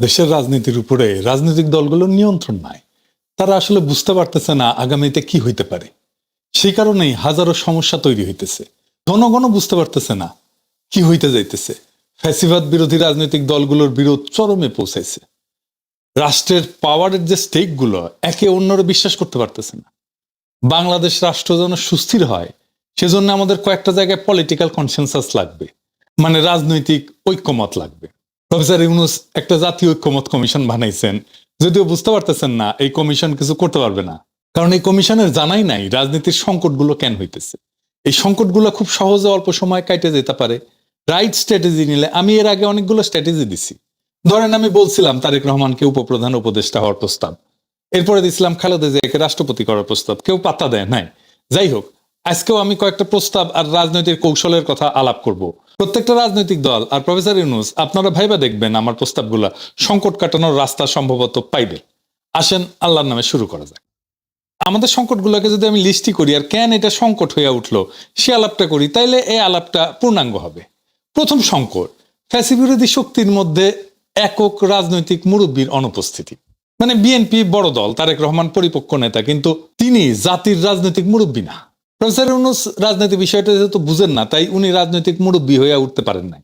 দেশের রাজনীতির উপরে রাজনৈতিক দলগুলোর নিয়ন্ত্রণ নাই। তারা আসলে বুঝতে পারতেছে না আগামীতে কি হইতে পারে। সেই কারণেই হাজারো সমস্যা তৈরি হইতেছে। জনগণও বুঝতে পারতেছে না কি হইতে যাইতেছে। ফ্যাসিবাদ বিরোধী রাজনৈতিক দলগুলোর বিরোধ চরমে পৌঁছাইছে। রাষ্ট্রের পাওয়ারের যে স্টেকগুলো একে অন্যরা বিশ্বাস করতে পারতেছে না। বাংলাদেশ রাষ্ট্র যেন সুস্থির হয়, সেজন্য আমাদের কয়েকটা জায়গায় পলিটিক্যাল কনসেনসাস লাগবে। মানে রাজনৈতিক ঐক্যমত লাগবে। প্রফেসর ইউনুস একটা জাতীয় ঐক্যমত কমিশন বানাইছেন। যদিও বুঝতে পারতেছেন না, এই কমিশন কিছু করতে পারবে না। কারণ এই কমিশনের জানাই নাই রাজনীতির সংকটগুলো কেন হইতেছে। এই সংকটগুলো খুব সহজে অল্প সময় কাটে যেতে পারে। রাইট স্ট্র্যাটেজি নিলে আমি এর আগে অনেকগুলো স্ট্র্যাটেজি দিছি। ধরেন আমি বলছিলাম তারেক রহমানকে উপপ্রধান উপদেষ্টা হওয়ার প্রস্তাব। এরপরে দিছিলাম খালেদা জিয়াকে রাষ্ট্রপতি করার প্রস্তাব। কেউ পাত্তা দেয় নাই। যাই হোক, আজকেও আমি কয়েকটা প্রস্তাব আর রাজনৈতিক কৌশলের কথা আলাপ করব। প্রত্যেকটা রাজনৈতিক দল আর প্রফেসর ইউনুস, আপনারা ভাইবা দেখবেন আমার প্রস্তাবগুলা। সংকট কাটানোর রাস্তা সম্ভবত পাইবে। আসেন, আল্লাহর নামে শুরু করা যাক। আমাদের সংকটগুলোকে যদি আমি লিস্টি করি, আর কেন এটা সংকট হয়ে উঠল, সে আলাপটা করি, তাইলে এই আলাপটা পূর্ণাঙ্গ হবে। প্রথম সংকট, ফ্যাসিবিরোধী শক্তির মধ্যে একক রাজনৈতিক মুরব্বীর অনুপস্থিতি। মানে বিএনপি বড় দল, তারেক রহমান পরিপক্ক নেতা, কিন্তু তিনি জাতির রাজনৈতিক মুরব্বী না। প্রফেসর ইউনুস রাজনৈতিক বিষয়টা যেহেতু বুঝেন না, তাই উনি রাজনৈতিক মুরব্বী হয়ে উঠতে পারেন নাই।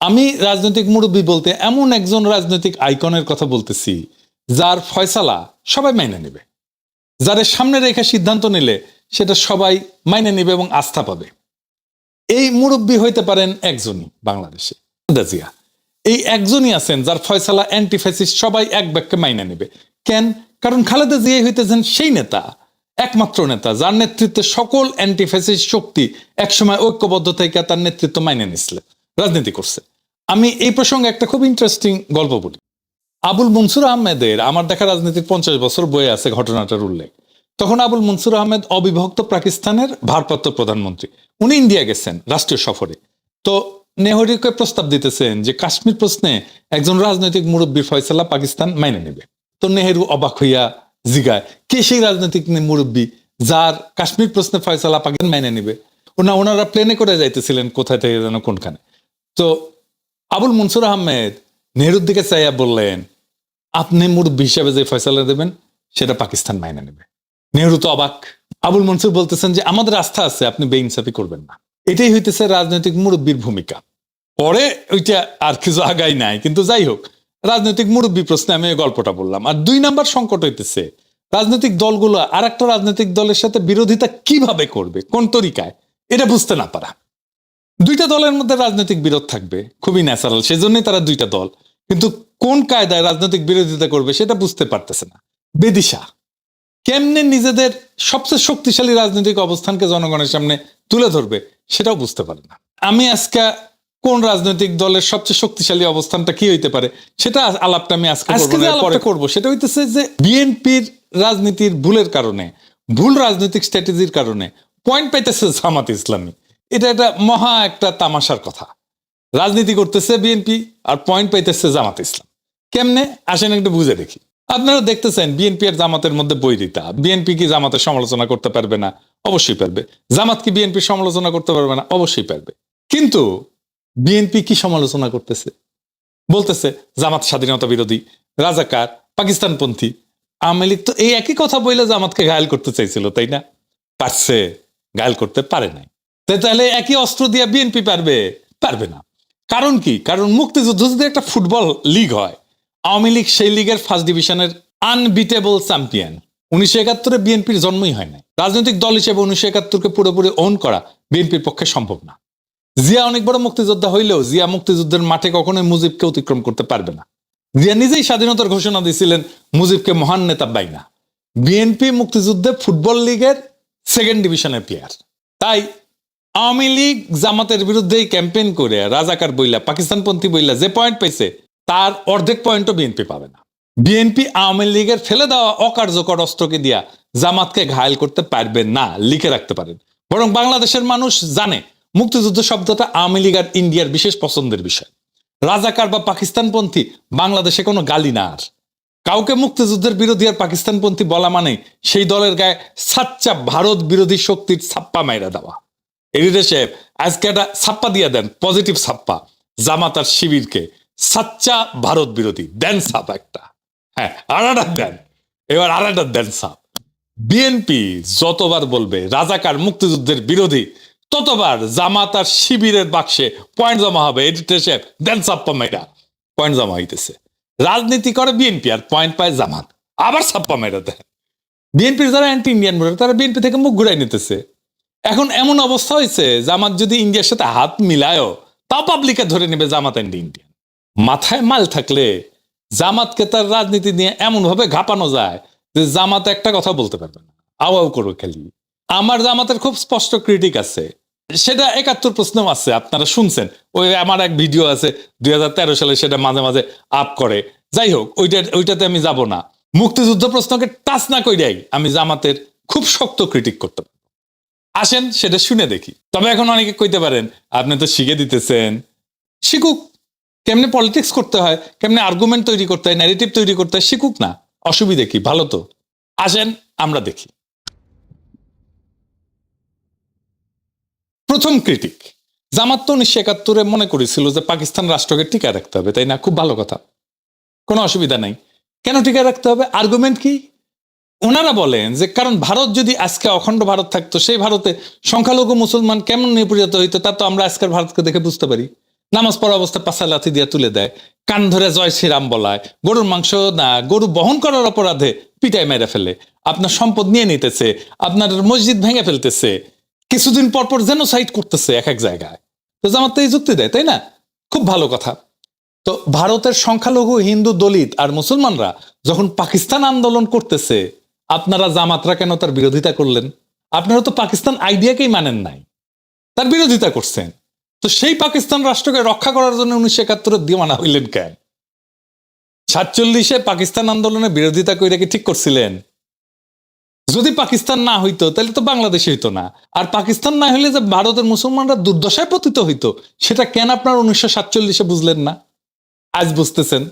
আমি রাজনৈতিক মুরব্বী বলতে এমন একজন রাজনৈতিক আইকনের কথা বলতেছি, যার ফয়সালা সবাই মাইনে নেবে। যাদের সামনে রেখে সিদ্ধান্ত নিলে সেটা সবাই মাইনে নেবে এবং আস্থা পাবে। এই মুরব্বী হইতে পারেন একজনই বাংলাদেশে এই একজনই আছেন যার ফয়সালা অ্যান্টিফ্যাসিস্ট সবাই এক বাক্যে মাইনে নেবে। কেন? কারণ খালেদা জিয়াই হইতেছেন সেই নেতা একমাত্র নেতা, যার নেতৃত্বে সকল অ্যান্টিফ্যাসিস্ট শক্তি একসময় ঐক্যবদ্ধ থেকে তার নেতৃত্ব মাইনে নিছিল রাজনীতি করছে। আমি এই প্রসঙ্গে একটা খুব ইন্টারেস্টিং গল্প বলি। আবুল মনসুর আহমেদের আমার দেখা রাজনীতির পঞ্চাশ বছর বয়ে আছে ঘটনাটার উল্লেখ। তখন আবুল মনসুর আহমেদ অবিভক্ত পাকিস্তানের ভারপ্রাপ্ত প্রধানমন্ত্রী। উনি ইন্ডিয়া গেছেন রাষ্ট্রীয় সফরে। তো নেহরুকে প্রস্তাব দিতেছেন যে কাশ্মীর প্রশ্নে একজন রাজনৈতিক মুরব্বীর ফয়সালা পাকিস্তান মাইনে নেবে। তো নেহেরু অবাক হইয়া জিগায়। কে সেই রাজনৈতিক মুরব্বী যার কাশ্মীর প্রশ্নে ফয়সালা পাকিস্তান মাইনে নেবে? ওনা ওনারা প্লেনে করে যাইতেছিলেন কোথায় থেকে যেন কোনখানে। তো আবুল মনসুর আহমেদ নেহরুর দিকে চাইয়া বললেন, আপনি মুরব্বী হিসাবে যে ফয়সালা দেবেন, সেটা পাকিস্তান মাইনে নেবে। নেহরু তো অবাক। আবুল মনসুর বলতেছেন যে, আমাদের আস্থা আছে, আপনি বেইনসাফি করবেন না। এটাই হইতেছে রাজনৈতিক মুরব্বীর ভূমিকা। পরে ওইটা আর কিছু আগাই নাই, কিন্তু যাই হোক রাজনৈতিক মুরব্বী প্রশ্নে আমি এই গল্পটা বললাম। আর দুই নাম্বার সংকট হইতেছে, রাজনৈতিক দলগুলো আর একটা রাজনৈতিক দলের সাথে বিরোধিতা কীভাবে করবে, কোন তরিকায়, এটা বুঝতে না পারা। দুইটা দলের মধ্যে রাজনৈতিক বিরোধ থাকবে, খুবই ন্যাচারাল সেজন্যই তারা দুইটা দল। কিন্তু কোন কায়দায় রাজনৈতিক বিরোধিতা করবে সেটা বুঝতে পারতেছে না। বেদিশা, কেমনে নিজেদের সবচেয়ে শক্তিশালী রাজনৈতিক অবস্থানকে জনগণের সামনে তুলে ধরবে সেটাও বুঝতে পারে না। আমি আজকে কোন রাজনৈতিক দলের সবচেয়ে শক্তিশালী অবস্থানটা কি হইতে পারে? সেটা আলাপটা আমি আজকে করব না, পরে করব। সেটা হইতেছে যে বিএনপির রাজনীতির ভুলের কারণে ভুল রাজনৈতিক স্ট্র্যাটেজির কারণে পয়েন্ট পাইতেছে জামাত ইসলামী। এটা একটা মহা একটা তামাশার কথা। রাজনীতি করতেছে বিএনপি আর পয়েন্ট পাইতেছে জামাত ইসলাম। কেমনে? আসেন একটু বুঝে দেখি। আপনারা দেখতেছেন বিএনপি আর জামাতের মধ্যে বৈরিতা। বিএনপি কি জামাতের সমালোচনা করতে পারবে না? অবশ্যই পারবে। জামাত কি বিএনপি সমালোচনা করতে পারবে না? অবশ্যই পারবে। কিন্তু বিএনপি কি সমালোচনা করতেছে? বলতেছে, জামাত স্বাধীনতা বিরোধী, রাজাকার, পাকিস্তানপন্থী। আওয়ামী লীগ তো এই একই কথা বললে জামাতকে ঘায়াল করতে চাইছিল, তাই না? পারছে, ঘায়াল করতে পারে নাই। তাহলে একই অস্ত্র দিয়ে বিএনপি পারবে? পারবে না। কারণ কি? কারণ মুক্তিযুদ্ধ যদি একটা ফুটবল লিগ হয়, আওয়ামী লীগ সেই লিগের ফার্স্ট ডিভিশনের আনবিটেবল চ্যাম্পিয়ন উনিশশো একাত্তরে বিএনপির জন্মই হয় নাই। রাজনৈতিক দল হিসেবে উনিশশো একাত্তরকে পুরোপুরি ওন করা বিএনপির পক্ষে সম্ভব না। জিয়া অনেক বড় মুক্তিযোদ্ধা হইলেও জিয়া মুক্তিযুদ্ধের মাঠে কখনোই মুজিবকে অতিক্রম করতে পারবে না। জিয়া নিজেই স্বাধীনতার ঘোষণা দিয়েছিলেন, মুজিবকে মহান নেতা বাইনা বিএনপি মুক্তিযুদ্ধে ফুটবল লীগের সেকেন্ড ডিভিশনের প্লেয়ার তাই আওয়ামী লীগ জামাতের বিরুদ্ধেই ক্যাম্পেইন করে রাজাকার বইলা, পাকিস্তানপন্থী বইলা যে পয়েন্ট পাইছে, তার অর্ধেক পয়েন্টও বিএনপি পাবে না। বিএনপি আওয়ামী লীগের ফেলে দেওয়া অকার্যকর অস্ত্রকে দিয়া জামাতকে ঘায়ল করতে পারবেন না, লিখে রাখতে পারেন। বরং বাংলাদেশের মানুষ জানে মুক্তিযুদ্ধ শব্দটা আওয়ামী লীগ আর ইন্ডিয়ার বিশেষ পছন্দের বিষয়। রাজাকার বা পাকিস্তানপন্থী, বাংলাদেশে কোনো গালি না আর। কাউকে মুক্তিযুদ্ধের বিরোধী আর পাকিস্তানপন্থী বলা মানে সেই দলের গায়ে সাচ্চা ভারত বিরোধী শক্তির ছাপ্পা মাইরা দেওয়া। এরিদে সাহেব, আজকে একটা ছাপ্পা দিয়ে দেন, পজিটিভ ছাপ্পা। জামাতার শিবিরকে সাচ্চা ভারত বিরোধী, দেন সাপ একটা। হ্যাঁ একটা দেন। এবার একটা দেন সাপ বিএনপি যতবার বলবে, রাজাকার মুক্তিযুদ্ধের বিরোধী ততবার জামাত আর শিবিরের বাক্সে পয়েন্ট জমা হবে। এডিটর দেন সাপ্পা মেয়েরা পয়েন্ট জমা হইতেছে। রাজনীতি করে বিএনপি আর পয়েন্ট পায় জামাত। আবার ছাপ্পা মেয়েরা দেয় বিএনপির যারা অ্যান্টি ইন্ডিয়ান ভোটার তারা বিএনপি থেকে মুখ ঘুরাই নিতেছে। এখন এমন অবস্থা হয়েছে জামাত যদি ইন্ডিয়ার সাথে হাত মিলায়ও তা পাবলিকে ধরে নেবে জামাত অ্যান্টি ইন্ডিয়ান মাথায় মাল থাকলে জামাতকে তার রাজনীতি নিয়ে এমন ভাবে ঘাপানো যায় যে জামাত একটা কথা বলতে পারবে না। আওয়াও করো খালি। আমার জামাতের খুব স্পষ্ট ক্রিটিক আছে। সেটা একাত্তর প্রশ্ন আছে, আপনারা শুনছেন। ওই আমার এক ভিডিও আছে দু হাজার তেরো সালে সেটা মাঝে মাঝে আপ করে। যাই হোক, ওইটা, ওইটাতে আমি যাব না। মুক্তিযুদ্ধ প্রশ্নকে টাচ না কইরাই আমি জামাতের খুব শক্ত ক্রিটিক করতে আসেন, সেটা শুনে দেখি। তবে এখন অনেকে কইতে পারেন, আপনি তো শিখে দিতেছেন। শিখুক। কেমনে পলিটিক্স করতে হয়, কেমনে আর্গুমেন্ট তৈরি করতে হয় ন্যারেটিভ তৈরি করতে হয়, শিখুক না। অসুবিধে কি? ভালো তো। আসেন, আমরা দেখি। প্রথম ক্রিটিক জামাত তো উনিশশো একাত্তরে মনে করেছিল যে পাকিস্তান রাষ্ট্রকে টিকা রাখতে হবে, তাই না? খুব ভালো কথা। কোনো অসুবিধা নাই। কেন টিকা রাখতে হবে? আর্গুমেন্ট কি? ওনারা বলেন যে কারণ ভারত যদি আজকে অখণ্ড ভারত থাকতো, সেই ভারতে সংখ্যালঘু মুসলমান কেমন নিপীড়িত হইতো তা তো আমরা আজকের ভারতকে দেখে বুঝতে পারি। নামাজ পড়া অবস্থা পাশা লাথি দিয়ে তুলে দেয়, কান ধরে জয় শ্রীরাম বলায়, গরুর মাংস না, গরু বহন করার অপরাধে পিটায় মেরে ফেলে। আপনার সম্পদ নিয়ে নিতেছে, আপনার মসজিদ ভেঙে ফেলতেছে কিছুদিন পর পর যেন জেনোসাইড করতেছে এক এক জায়গায়। তো জামাত তো এই যুক্তি দেয়, তাই না? খুব ভালো কথা। তো ভারতের সংখ্যালঘু হিন্দু দলিত আর মুসলমানরা যখন পাকিস্তান আন্দোলন করতেছে, আপনারা জামাতরা কেন তার বিরোধিতা করলেন? আপনারা তো পাকিস্তান আইডিয়াকেই মানেন নাই। তার বিরোধিতা করছেন। তো সেই পাকিস্তান রাষ্ট্রকে রক্ষা করার জন্য উনিশশো একাত্তরে দিওয়ানা হইলেন কেন? সাতচল্লিশে পাকিস্তান আন্দোলনে বিরোধিতা করে কি ঠিক করছিলেন? যদি পাকিস্তান না হইতো, তাহলে তো বাংলাদেশ হইতো না। আর পাকিস্তান না হইলে যে ভারতের মুসলমানরা দুর্দশায় পতিত হইতো, সেটা কেন আপনার উনিশশো সাতচল্লিশে বুঝলেন না? আজ বুঝতেছেন।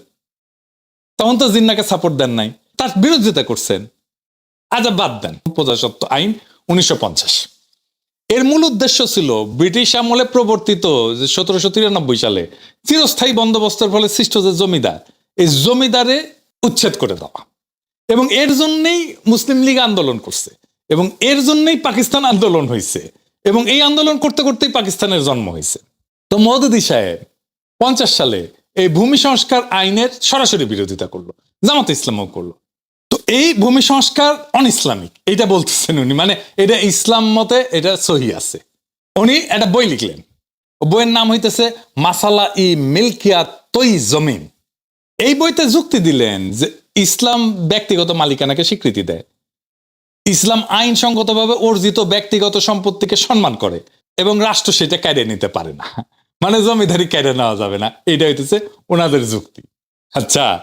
তখন তো জিন্নাকে সাপোর্ট দেন নাই। তার বিরোধিতা করছেন। আজ বাদ দেন। প্রজাসত্ব আইন উনিশশো পঞ্চাশ। এর মূল উদ্দেশ্য ছিল ব্রিটিশ আমলে প্রবর্তিত যে সতেরোশো তিরানব্বই সালে চিরস্থায়ী বন্দোবস্তের ফলে সৃষ্ট যে জমিদার, এই জমিদারে উচ্ছেদ করে দেওয়া। এবং এর জন্যই মুসলিম লীগ আন্দোলন করছে, এবং এর জন্যই পাকিস্তান আন্দোলন হয়েছে, এবং এই আন্দোলন করতে করতেই পাকিস্তানের জন্ম হয়েছে। তো মহদুদি সাহেব পঞ্চাশ সালে এই ভূমি সংস্কার আইনের সরাসরি বিরোধিতা করল, জামাত ইসলামও করল। তো এই ভূমি সংস্কার অন ইসলামিক এটা বলতেছেন উনি মানে এটা ইসলাম মতে এটা সহি আছে। উনি একটা বই লিখলেন বইয়ের নাম হইতেছে মাসালা ই মিল্কিয়া তৈ জমিন। এই বইতে যুক্তি দিলেন যে ইসলাম ব্যক্তিগত মালিকানাকে স্বীকৃতি দেয়। ইসলাম আইনসঙ্গতভাবে অর্জিত ব্যক্তিগত সম্পত্তিকে সম্মান করে এবং রাষ্ট্র সেটা কেড়ে নিতে পারে না। মানে জমিদারি কেড়ে নেওয়া যাবে না। এটা হইতেছে ওনাদের যুক্তি। আচ্ছা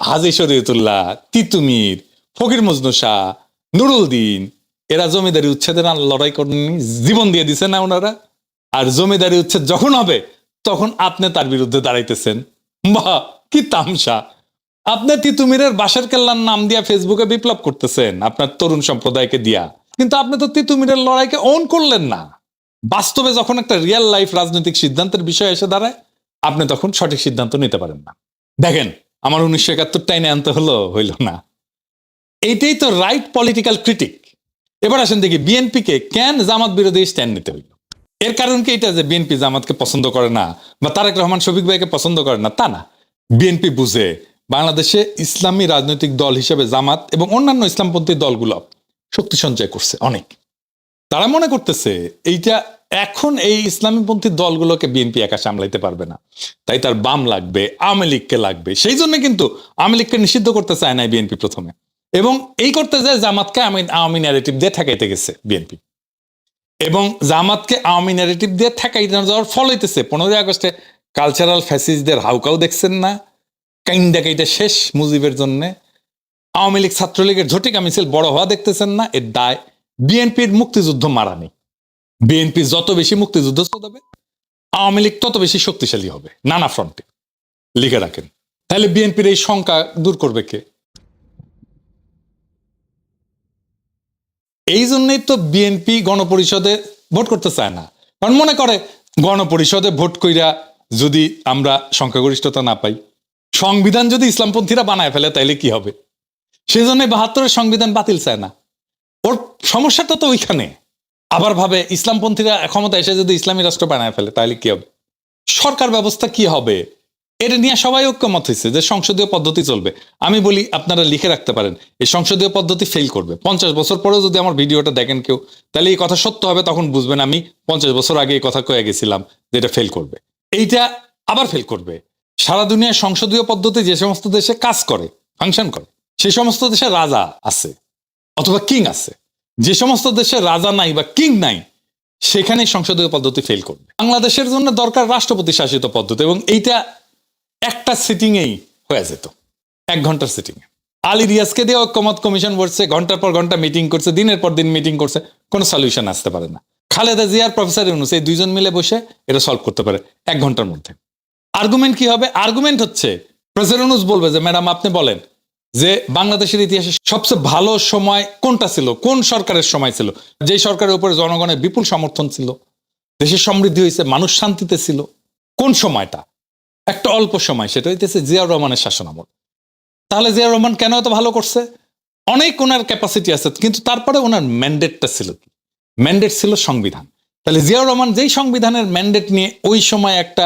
হাজি শরীয়তুল্লাহ, তিতুমির, ফকির মজনু শাহ, নুরুল দিন, এরা জমিদারি উচ্ছেদের লড়াই করেননি জীবন দিয়ে দিছে না ওনারা? আর জমিদারি উচ্ছেদ যখন হবে, তখন আপনি তার বিরুদ্ধে দাঁড়াইতেছেন। বাহ, কি তামসা। আপনি তিতুমিরের বাসার কেল্লার নাম দিয়া ফেসবুকে বিপ্লব করতেছেন, আপনার তরুণ সম্প্রদায়কে দিয়া। কিন্তু আপনি তো তিতুমিরের লড়াইকে অন করলেন না। বাস্তবে যখন একটা রিয়েল লাইফ রাজনৈতিক সিদ্ধান্তের বিষয় এসে দাঁড়ায়, আপনি তখন সঠিক সিদ্ধান্ত নিতে পারেন না। দেখেন, আমার উনিশশো একাত্তর টাইনে আনতে হলো, হইল না। এইটাই তো রাইট পলিটিক্যাল ক্রিটিক এবার আসেন দেখি বিএনপিকে কেন জামাত বিরোধী স্ট্যান্ড নিতে হইল? এর কারণ কি এটা যে বিএনপি জামাতকে পছন্দ করে না, বা তারেক রহমান, শফিক ভাইকে পছন্দ করে না? তা না। বিএনপি বুঝে বাংলাদেশে ইসলামী রাজনৈতিক দল হিসেবে জামাত এবং অন্যান্য ইসলামপন্থী দলগুলো শক্তি সঞ্চয় করছে, অনেক। তারা মনে করতেছে, এইটা এখন এই ইসলামীপন্থী দলগুলোকে বিএনপি একা সামলাইতে পারবে না। তাই তার বাম লাগবে, আওয়ামী লীগকে লাগবে। সেই জন্য কিন্তু আওয়ামী লীগকে নিষিদ্ধ করতে চায় না বিএনপি প্রথমে। এবং এই করতে যায় জামাতকে আওয়ামী ন্যারেটিভ দিয়ে ঠেকাইতে গেছে বিএনপি। এবং জামাতকে আওয়ামী ন্যারেটিভ দিয়ে ঠেকাইতে যাওয়ার ফল হইতেছে, পনেরোই আগস্টে কালচারাল ফ্যাসিসদের হাউকাও দেখছেন না কাইন্ডা কাইটা শেষ মুজিবের জন্যে। আওয়ামী লীগ ছাত্রলীগের ঝটিকা মিছিল বড় হওয়া দেখতেছেন না, এর দায় বিএনপির মুক্তিযুদ্ধ মারা নেই বিএনপি যত বেশি মুক্তিযুদ্ধ চলাবে আওয়ামী লীগ তত বেশি শক্তিশালী হবে, নানা ফ্রন্টে। লিখে রাখেন, তাহলে বিএনপির এই শঙ্কা দূর করবে কে? এই জন্যই তো বিএনপি গণপরিষদে ভোট করতে চায় না। কারণ মনে করে, গণপরিষদে ভোট কইরা যদি আমরা সংখ্যাগরিষ্ঠতা না পাই সংবিধান যদি ইসলামপন্থীরা বানায় ফেলে, তাইলে কি হবে? সেই জন্য বাহাত্তরের সংবিধান বাতিল চায় না। ওর সমস্যাটা তো ওইখানে। আবার ভাবে, ইসলামপন্থীরা ক্ষমতা এসে যদি ইসলামী রাষ্ট্র বানায় ফেলে তাহলে কি হবে? সরকার ব্যবস্থা কি হবে? এটা নিয়ে সবাই ঐক্যমত হয়েছে যে সংসদীয় পদ্ধতি চলবে। আমি বলি, আপনারা লিখে রাখতে পারেন, এই সংসদীয় পদ্ধতি ফেল করবে। পঞ্চাশ বছর পরেও যদি আমার ভিডিওটা দেখেন কেউ তাহলে এই কথা সত্য হবে, তখন বুঝবেন আমি পঞ্চাশ বছর আগে এই কথা কয়ে গেছিলাম যে এটা ফেল করবে। এইটা আবার ফেল করবে। সারা দুনিয়ার সংসদীয় পদ্ধতি যে সমস্ত দেশে কাজ করে ফাংশন করে, সে সমস্ত দেশে রাজা আছে অথবা কিং আছে। যে সমস্ত দেশে রাজা নাই বা কিং নাই সেখানে সংসদীয় পদ্ধতি ফেল করবে। বাংলাদেশের জন্য দরকার রাষ্ট্রপতি শাসিত পদ্ধতি এবং এইটা একটা সিটিংয়েই হয়ে যেত, এক ঘণ্টার সিটিং আলী রিয়াজকে দিয়ে ঐক্যমত কমিশন বসছে, ঘণ্টার পর ঘণ্টা মিটিং করছে, দিনের পর দিন মিটিং করছে, কোনো সলিউশন আসতে পারে না। খালেদা জিয়ার প্রফেসর ইউনুস এই দুইজন মিলে বসে এটা সলভ করতে পারে, এক ঘণ্টার মধ্যে। আর্গুমেন্ট কি হবে? আর্গুমেন্ট হচ্ছে ইউনুস বলবে যে ম্যাডাম আপনি বলেন যে, বাংলাদেশের ইতিহাসে সবচেয়ে ভালো সময় কোনটা ছিল? কোন সরকারের সময় ছিল? যেই সরকারের উপরে জনগণের বিপুল সমর্থন ছিল দেশের সমৃদ্ধি হয়েছে, মানুষ শান্তিতে ছিল। কোন সময়টা? একটা অল্প সময়, সেটা হইতেছে জিয়াউর রহমানের শাসনামল। তাহলে জিয়াউর রহমান কেন এত ভালো করছে? অনেক ওনার ক্যাপাসিটি আছে, কিন্তু তারপরে ওনার ম্যান্ডেটটা ছিল কি? ম্যান্ডেট ছিল সংবিধান। তাহলে জিয়াউর রহমান যেই সংবিধানের ম্যান্ডেট নিয়ে ওই সময় একটা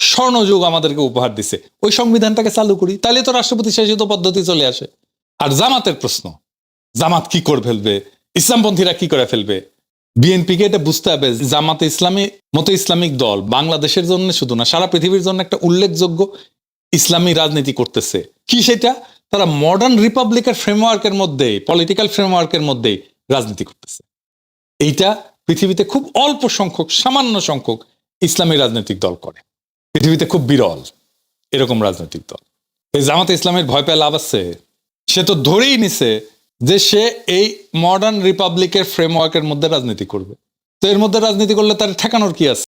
স্বর্ণযুগ আমাদেরকে উপহার দিছে। ওই সংবিধানটাকে চালু করি, তাহলে তো রাষ্ট্রপতি শাসিত পদ্ধতি চলে আসে। আর জামাতের প্রশ্ন, জামাত কি করে ফেলবে? ইসলামপন্থীরা কি করে ফেলবে? বিএনপিকে এটা বুঝতে হবে, জামাতে ইসলামী, মতো ইসলামিক দল বাংলাদেশের জন্য শুধু না, সারা পৃথিবীর জন্য একটা উল্লেখযোগ্য ইসলামী রাজনীতি করতেছে। কি সেটা? তারা মডার্ন রিপাবলিকের ফ্রেমওয়ার্কের মধ্যে পলিটিক্যাল ফ্রেমওয়ার্কের মধ্যেই রাজনীতি করতেছে। এইটা পৃথিবীতে খুব অল্প সংখ্যক, সামান্য সংখ্যক ইসলামী রাজনৈতিক দল করে। পৃথিবীতে খুব বিরল, এরকম রাজনৈতিক দল। এই জামাতে ইসলামের ভয় পেয়ে লাভ আছে। সে তো ধরেই নিছে যে সে এই মডার্ন রিপাবলিকের ফ্রেমওয়ার্কের মধ্যে রাজনীতি করবে। তো এর মধ্যে রাজনীতি করলে তার ঠেকানোর কি আছে?